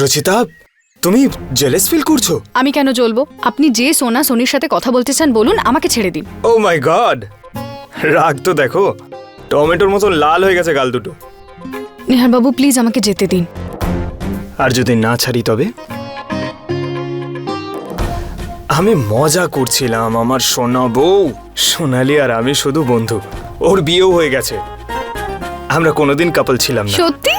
রচিতা তুমি jealous feel করছ? আমি কেন জ্বলবো? আপনি যে সোনা সোনির সাথে কথা বলতে চান বলুন আমাকে ছেড়ে দিন। ও মাই গড রাগ তো দেখো টমেটোর মতো লাল হয়ে গেছে গাল দুটো। নিহার বাবু প্লিজ আমাকে যেতে দিন। আর যদি না ছাড়ি তবে? আমি মজা করছিলাম আমার সোনা বউ। সোনালি আর আমি শুধু বন্ধু ওর বিয়েও হয়ে গেছে। আমরা কোনোদিন কাপল ছিলাম না। সত্যি?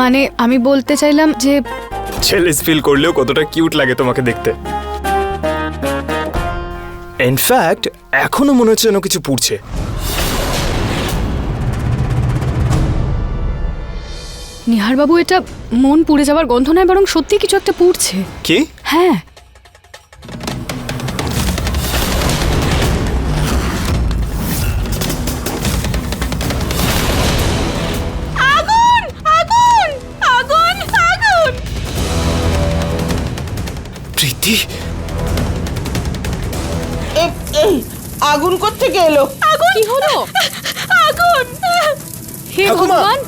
মানে আমি বলতে চাইলাম যে ছেলেস ফিল করলেও কতটা কিউট লাগে তোমাকে দেখতে। ইনফ্যাক্ট এখনও মনে হচ্ছে যেন কিছু পুড়ছে। নিহার বাবু এটা মন পুড়ে যাওয়ার গন্ধ নয় বরং সত্যি কিছু একটা পুড়ছে। কি? হ্যাঁ। থেকে এলো? আগুন! কি হলো? আগুন! হে ঠাকুমা! ভগবান!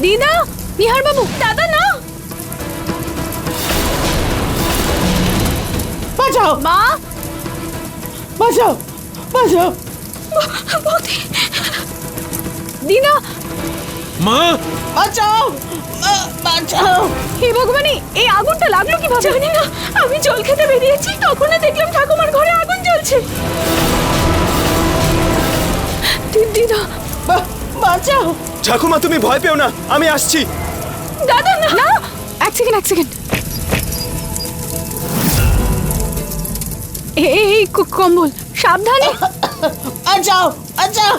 দিদা নিহার বাবু দাদা না! বাঁচাও! মা! বাঁচাও! বাঁচাও! দিদা মা! বাঁচাও! বাঁচাও! হে ভগবানী এই আগুনটা লাগল কীভাবে? জানি না। আমি জল খেতে বেরিয়েছি তখনই দেখলাম ঠাকুমার ঘরে আগুন দি- দিদা বাঁচাও। ঠাকুমা তুমি ভয় পেও না আমি আসছি। দাদা না। না। এক সেকেন্ড এক সেকেন্ড এই কম্বল সাবধানে। বাঁচাও বাঁচাও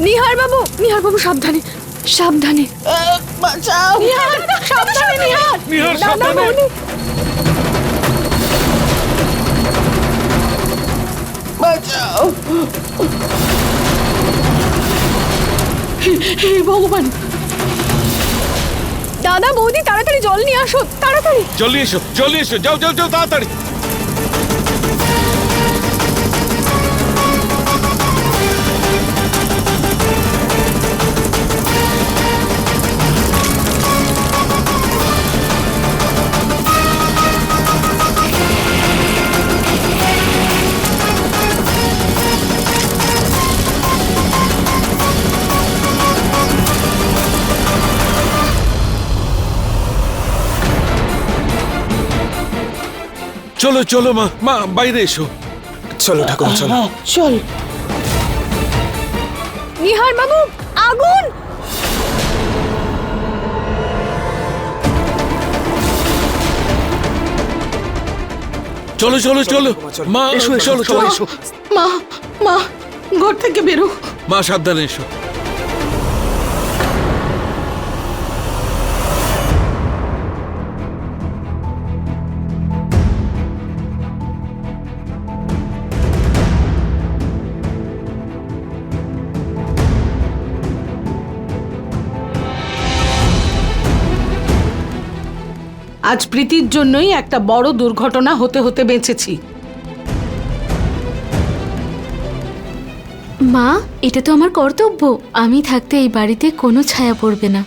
নিহার বাবু নিহার বাবু সাবধানে সাবধানে। বাঁচাও। নিহার সাবধানে নিহার। নিহার, সাবধানে। হে ভগবান। দাদা, বৌদি, তাড়াতাড়ি জল নিয়ে আসো, তাড়াতাড়ি। জলদি এসো জলদি এসো, যাও যাও যাও, তাড়াতাড়ি। চলো চলো মা মা বাইরে এসো। চলো ঠাকুমা চলো। চল। নিহার বাবু আগুন! চলো চলো চলো মা এসো, চলো চলো, এসো। মা মা ঘর থেকে বেরো। মা সাবধানে এসো। আজ প্রীতির জন্যই একটা বড় দুর্ঘটনা হতে হতে বেঁচেছি। মা এটা তো আমার কর্তব্য। আমি থাকতে এই বাড়িতে কোনো ছায়া পড়বে না।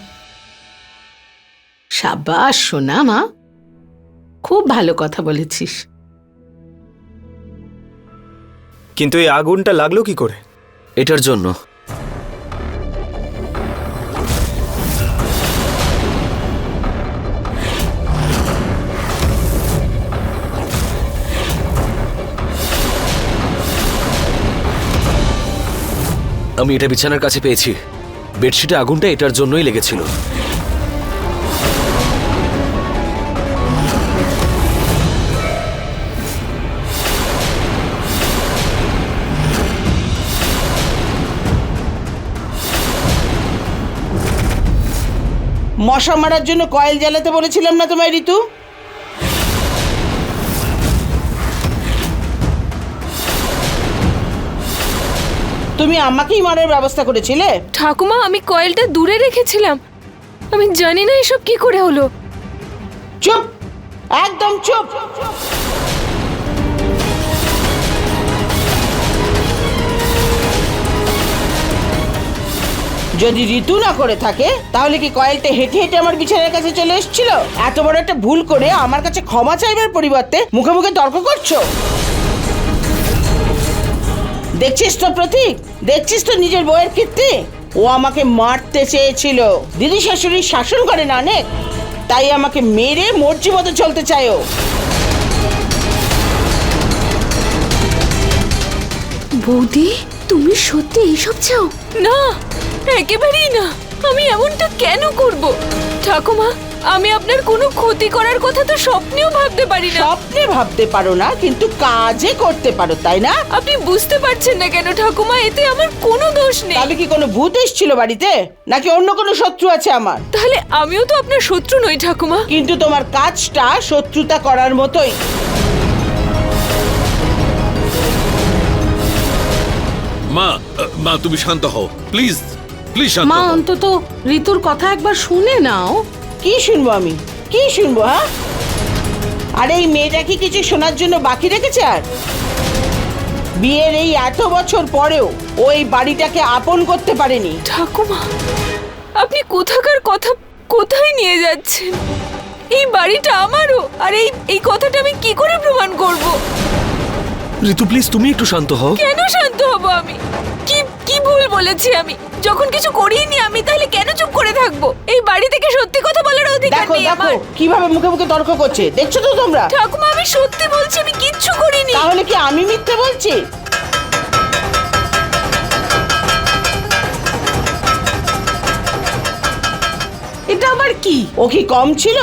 সাবাস সোনা মা। খুব ভালো কথা বলেছিস। কিন্তু এই আগুনটা লাগল কি করে? এটার জন্য। আমি এটা বিছানার কাছে পেয়েছি। বেডশিটে আগুনটা এটার জন্যই লেগেছিল। মশা মারার জন্য কয়েল জ্বালাতে বলেছিলাম না তোমায়, ঋতু? তুমি আমাকেই মারার ব্যবস্থা করেছিলে? ঠাকুমা আমি কয়েলটা দূরে রেখেছিলাম। আমি জানি না এসব কি করে হলো। চুপ! একদম চুপ! যদি ঋতু না করে থাকে তাহলে কি কয়েলটা হেঁটে হেঁটে আমার বিছানার কাছে চলে এসেছিল? এত বড় একটা ভুল করে আমার কাছে ক্ষমা চাইবার পরিবর্তে মুখে মুখে তর্ক করছ? দেখছিস তো প্রতীক? দেখছিস তো নিজের বউয়ের কীর্তি? ও আমাকে মারতে চেয়েছিল। দিদি শাশুড়ি শাসন করে না অনেক তাই আমাকে মেরে মর্জি মতো চলতে চায় ও। বৌদি তুমি সত্যি এইসব চাও? না একেবারেই না। আমি এমনটা কেন করব? ঠাকুমা আমি আপনার কোনো ক্ষতি করার কথা তো স্বপ্নেও ভাবতে পারি না। স্বপ্নে ভাবতে পারো না কিন্তু কাজে করতে পারো তাই না? আপনি বুঝতে পারছেন না কেন ঠাকুমা এতে আমার কোনো দোষ নেই। তবে কি কোনো ভূত এসেছিল বাড়িতে? নাকি অন্য কোনো শত্রু আছে আমার? তাহলে আমিও তো আপনার শত্রু নই ঠাকুমা। কিন্তু তোমার কাজটা শত্রুতা করার মতোই। মা মা তুমি শান্ত হও। প্লিজ প্লিজ শান্ত মা হও। অন্তত ঋতুর কথা একবার শুনে নাও। কি শুনব আমি? কি শুনব হ্যাঁ? আরে এই মেয়েটা কি কিছু শোনার জন্য বাকি রেখেছে আর? বিয়ের এই এত বছর পরেও ওই বাড়িটাকে আপন করতে পারেনি। ঠাকুমা আপনি কোথাকার কথা কোথায় নিয়ে যাচ্ছেন? এই বাড়িটা আমারও আর এই এই কথাটা আমি কি করে প্রমাণ করব? ঋতু প্লিজ তুমি একটু শান্ত হও। কেন শান্ত হব আমি? কি কি ভুল বলেছি আমি? যখন কিছু করিনি আমি তাহলে কেন চুপ করে থাকব? এই বাড়ি থেকে সত্যি কথা বলার অধিকার দেখো নেই দেখো আমার। কীভাবে মুখে মুখে তর্ক করছে দেখছ তো তোমরা? ঠাকুমা আমি সত্যি বলছি আমি কিচ্ছু করিনি। তাহলে কি আমি মিথ্যে বলছি? এটা আবার কি? ও কি কম ছিল?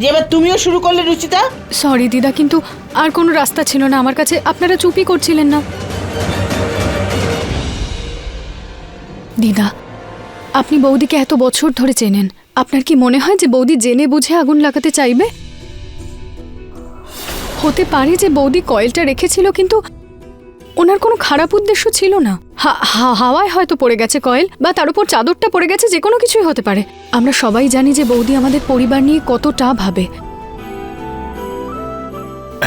যে এবার তুমিও শুরু করলে রুচিতা? সরি দিদা কিন্তু আর কোনো রাস্তা ছিল না। আমার কাছে আপনারা চুপই করছিলেন না। দিদা, আপনি বৌদিকে এত বছর ধরে চেনেন। আপনার কি মনে হয় যে বৌদি জেনে বুঝে আগুন লাগাতে চাইবে? হতে পারে যে বৌদি কয়েলটা রেখেছিল, কিন্তু ওনার কোনো খারাপ উদ্দেশ্য ছিল না। হাওয়ায় হয়তো পড়ে গেছে কয়েল, বা তার উপর চাদরটা পড়ে গেছে, যে কোনো কিছুই হতে পারে। আমরা সবাই জানি যে বৌদি আমাদের পরিবার নিয়ে কতটা ভাবে।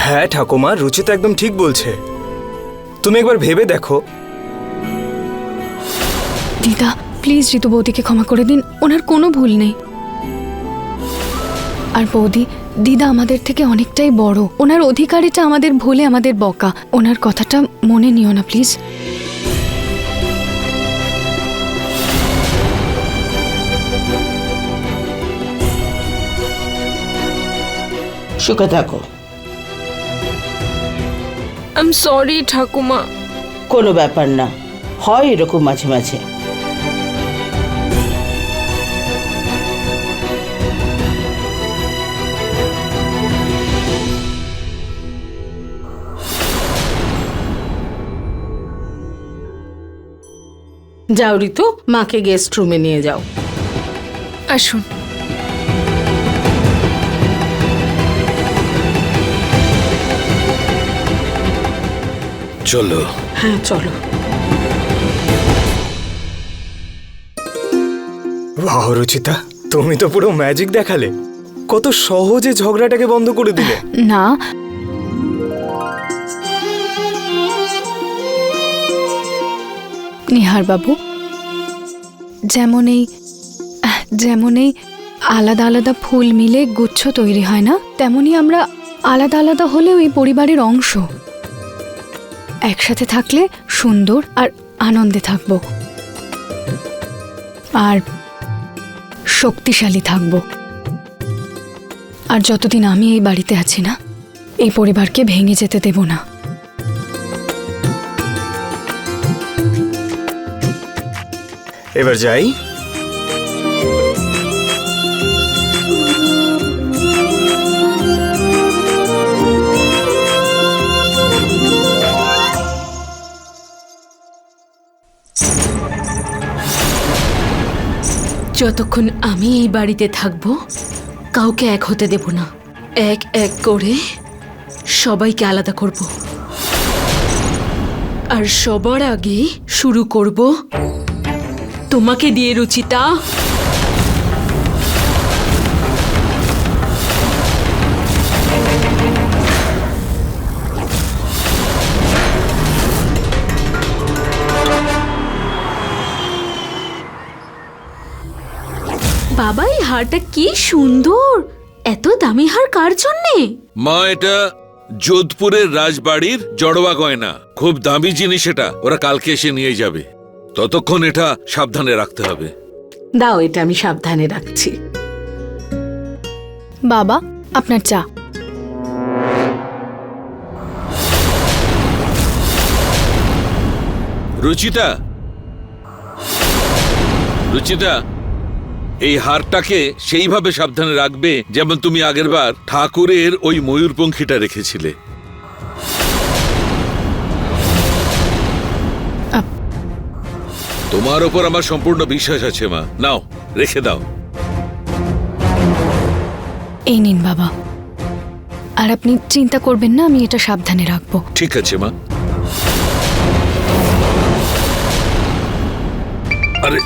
হ্যাঁ ঠাকুমা রুচিতা একদম ঠিক বলছে। তুমি একবার ভেবে দেখো। দিদা প্লিজ ঋতু বৌদিকে ক্ষমা করে দিন। ওনার কোনো ভুল নেই। আর বৌদি দিদা আমাদের থেকে অনেকটাই বড়। ওনার অধিকারিটা আমাদের ভুলে আমাদের বকা। ওনার কথাটা মনে নিও না প্লিজ সুখে থাকো। সরি ঠাকুমা। কোনো ব্যাপার না। হয় এরকম মাঝে মাঝে। যাও ঋতু মাকে গেস্ট রুমে নিয়ে যাও। আসুন। চলো। হ্যাঁ চলো। বাহ রুচিতা তুমি তো পুরো ম্যাজিক দেখালে। কত সহজে ঝগড়াটাকে বন্ধ করে দিলে। না নিহার বাবু। যেমন এই যেমন এই আলাদা আলাদা ফুল মিলে গুচ্ছ তৈরি হয় না, তেমনি আমরা আলাদা আলাদা হলেও এই পরিবারের অংশ। একসাথে থাকলে সুন্দর আর আনন্দে থাকব। আর শক্তিশালী থাকব। আর যতদিন আমি এই বাড়িতে আছি না, এই পরিবারকে ভেঙে যেতে দেব না। এবার যাই। যতক্ষণ আমি এই বাড়িতে থাকব, কাউকে এক হতে দেব না। এক এক করে সবাইকে আলাদা করব। আর সবার আগে শুরু করব তোমাকে দিয়ে, রুচিতা। হারটা কি সুন্দর! এত দামি হার কার জন্যে? মা, এটা যোধপুরের রাজবাড়ির জড়োয়া গয়না। খুব দামি জিনিস এটা। ওরা কালকে এসে নিয়ে যাবে। ততক্ষণ এটা সাবধানে রাখতে হবে। দাও এটা আমি সাবধানে রাখছি। বাবা আপনার চা। রুচিতা? রুচিতা এই হারটাকে সেইভাবে সাবধানে রাখবে যেমন তুমি আগেরবার ঠাকুরের ওই ময়ূরপঙ্খীটা রেখেছিলে। তোমার ওপর আমার সম্পূর্ণ বিশ্বাস আছে মা। নাও রেখে দাও। এই নিন বাবা। আর আপনি চিন্তা করবেন না আমি এটা সাবধানে রাখব। ঠিক আছে মা। আরে।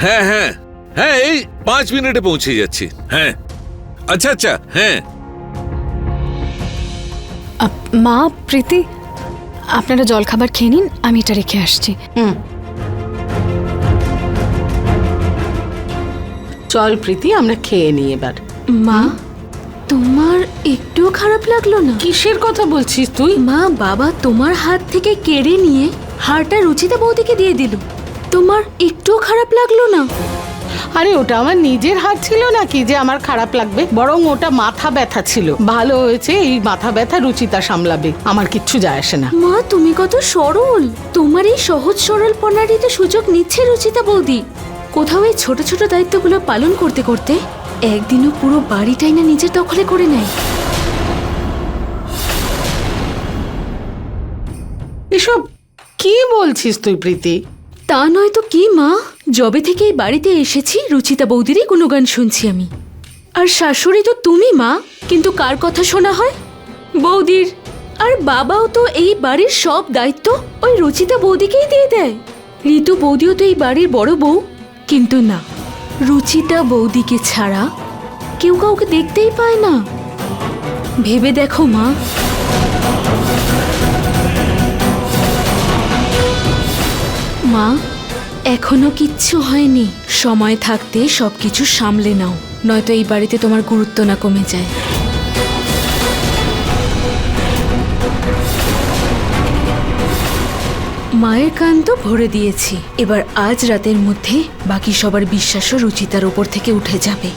হ্যাঁ হ্যাঁ। হ্যাঁ এই পাঁচ মিনিটে পৌঁছে যাচ্ছি। হ্যাঁ। আচ্ছা আচ্ছা হ্যাঁ। মা প্রীতি? আপনারা জলখাবার খেয়ে নিন আমি এটা রেখে আসছি। হুম। চল প্রীতি আমরা খেয়ে নিই এবার। মা তোমার একটুও খারাপ লাগল না? কিসের কথা বলছিস তুই? মা বাবা তোমার হাত থেকে কেড়ে নিয়ে হারটা রুচিতা বৌদিকে দিয়ে দিল। তোমার একটুও খারাপ লাগল না? আরে ওটা আমার নিজের হাত ছিল নাকি যে আমার খারাপ লাগবে? বরং ওটা মাথা ব্যথা ছিল। ভালো হয়েছে এই মাথা ব্যথা রুচিতা সামলাবে। আমার কিচ্ছু যায় আসে না। মা তুমি কত সরল। তোমার এই সহজ সরল পনারিতে সুযোগ নিচ্ছে রুচিতা বৌদি। কোথাও এই ছোট ছোট দায়িত্বগুলো পালন করতে করতে একদিনও পুরো বাড়িটাই না নিজের দখলে করে নেয়। এসব কি বলছিস তুই প্রীতি? তা নয় তো কি মা? যবে থেকে এই বাড়িতে এসেছি, রুচিতা বৌদিরই গুণগান শুনছি আমি। আর শাশুড়ি তো তুমি মা, কিন্তু কার কথা শোনা হয়? বৌদির, আর বাবাও তো এই বাড়ির সব দায়িত্ব ওই রুচিতা বৌদিকেই দিয়ে দেয়। ঋতু বৌদিও তো এই বাড়ির বড় বউ, কিন্তু না, রুচিতা বৌদিকে ছাড়া কেউ কাউকে দেখতেই পায় না। ভেবে দেখো মা। মা এখনও কিচ্ছু হয়নি। সময় থাকতে সব কিছু সামলে নাও, নয়তো এই বাড়িতে তোমার গুরুত্ব না কমে যায়। মায়ের কান তো ভরে দিয়েছি। এবার আজ রাতের মধ্যে বাকি সবার বিশ্বাসও রুচিতার ওপর থেকে উঠে যাবে।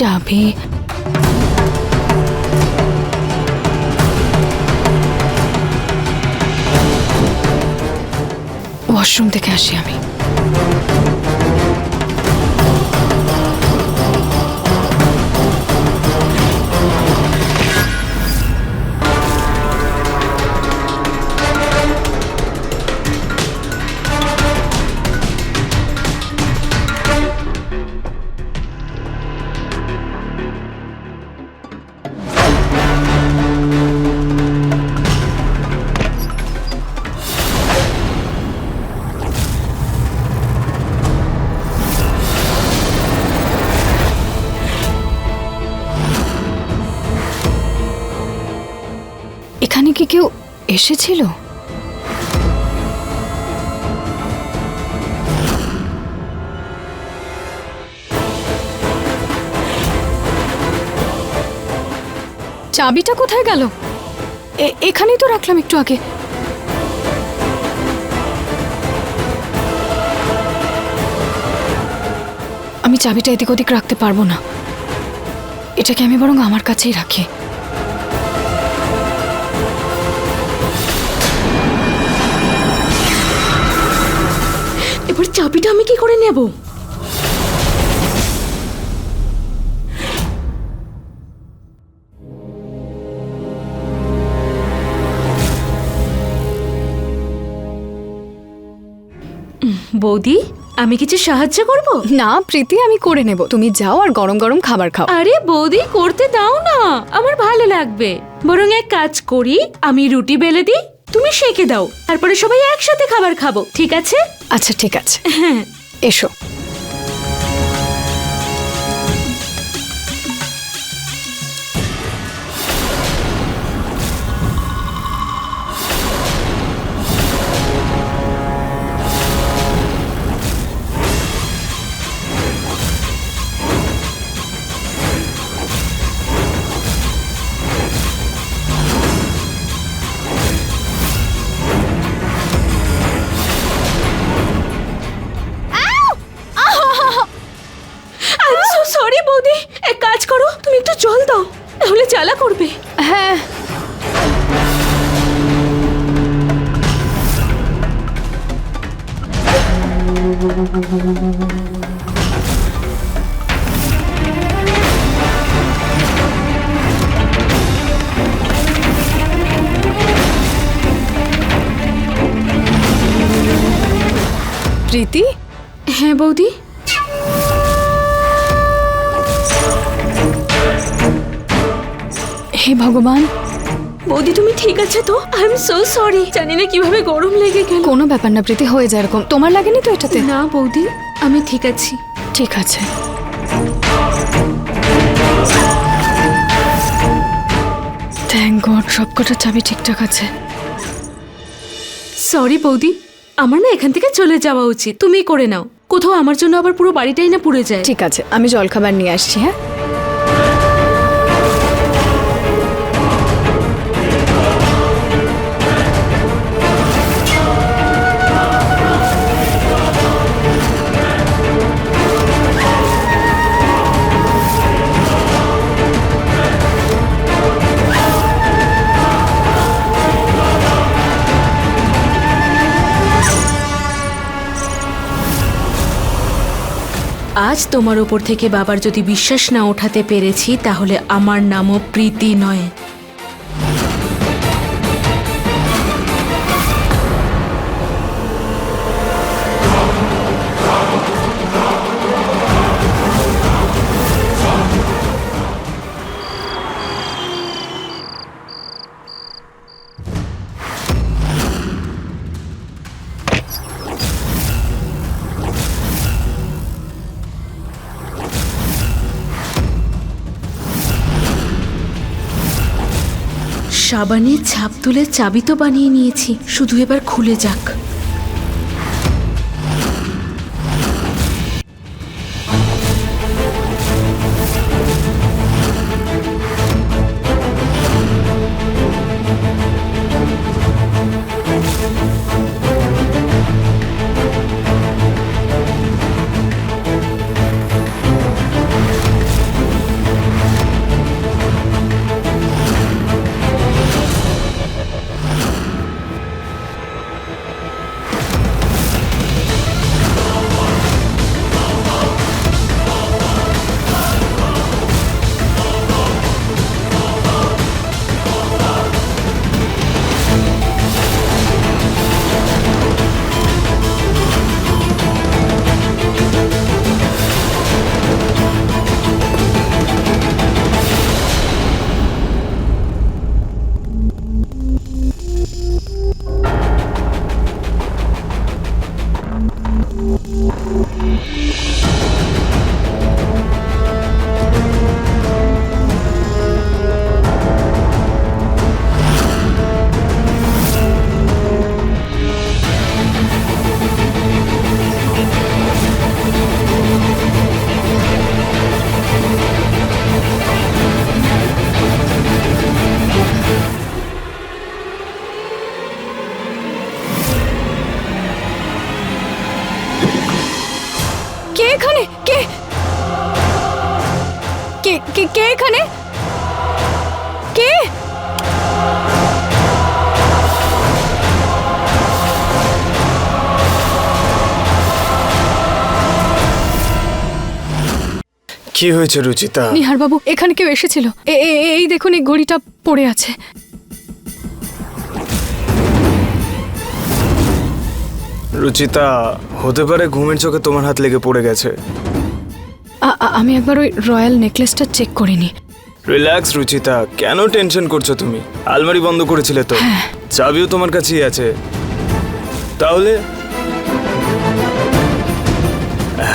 যাবে। ওয়াশরুম থেকে আসি আমি। এসেছিল? চাবিটা কোথায় গেল? এখানেই তো রাখলাম একটু আগে। আমি চাবিটা এদিক ওদিক রাখতে পারব না। এটাকে আমি বরং আমার কাছেই রাখি। এবার চাবিটা আমি কি করে নেব? বৌদি আমি কিছু সাহায্য করব? না প্রীতি আমি করে নেব। তুমি যাও আর গরম গরম খাবার খাও। আরে বৌদি করতে দাও না। আমার ভালো লাগবে। বরং এক কাজ করি আমি রুটি বেলে দিই তুমি সেঁকে দাও। তারপরে সবাই একসাথে খাবার খাব ঠিক আছে? আচ্ছা ঠিক আছে। হ্যাঁ। এসো। ভগবান। বৌদি তুমি ঠিক আছে তো? আই এম সো সরি জানি না কীভাবে গরম লেগে গেল। কোনো ব্যাপার না প্রীতি হয়ে যায় এরকম। তোমার লাগেনি তো এটাতে? না বৌদি আমি ঠিক আছি। ঠিক আছে। থ্যাংক গড সবকটা চাবি ঠিকঠাক আছে। সরি বৌদি আমার না এখান থেকে চলে যাওয়া উচিত। তুমি করে নাও। কোথাও আমার জন্য আবার পুরো বাড়িটাই না পুড়ে যায়। ঠিক আছে আমি জলখাবার নিয়ে আসছি হ্যাঁ? আজ তোমার ওপর থেকে বাবার যদি বিশ্বাস না ওঠাতে পেরেছি, তাহলে আমার নামও প্রীতি নয়। সাবানের ছাপ তুলে চাবি তো বানিয়ে নিয়েছি। শুধু এবার খুলে যাক। কি হয়েছে রুচিতা? নিহার বাবু এখানে কেউ এসেছিল। এই দেখুন এই ঘড়িটা পড়ে আছে। রুচিতা হতে পারে ঘুমের চোখে তোমার হাত লেগে পড়ে গেছে। আমি একবার ওই রয়্যাল নেকলেসটা চেক করিনি। রিল্যাক্স রুচিতা। কেন টেনশন করছ তুমি? আলমারি বন্ধ করেছিলে তো। চাবিও তোমার কাছেই আছে। তাহলে?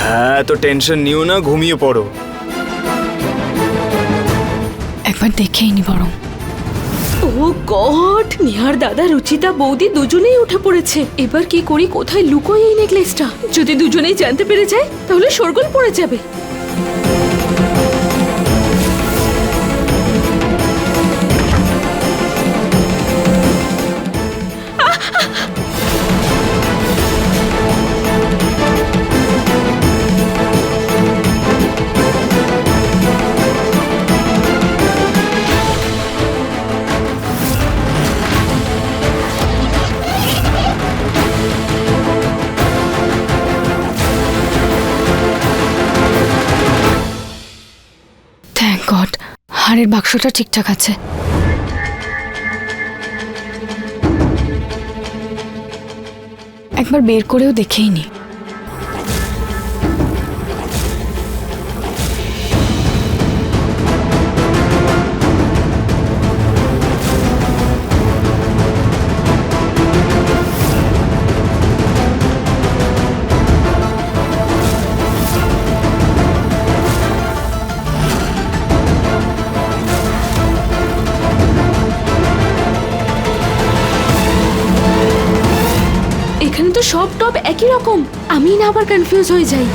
হ্যাঁ তো টেনশন নিও না ঘুমিয়ে পড়ো। একবার দেখেই নি বরং। ও গড, নিহার দাদা, রুচিতা, বৌদি দুজনেই উঠে পড়েছে। এবার কি করি, কোথায় লুকোই এই নেকলেসটা? যদি দুজনেই জানতে পেরে যায়, তাহলে শোরগোল পড়ে যাবে। হাড়ের বাক্সটা ঠিকঠাক আছে। একবার বের করেও দেখেই নি সব টপ একই রকম। আমি না আবার কনফিউজ হয়ে যাই।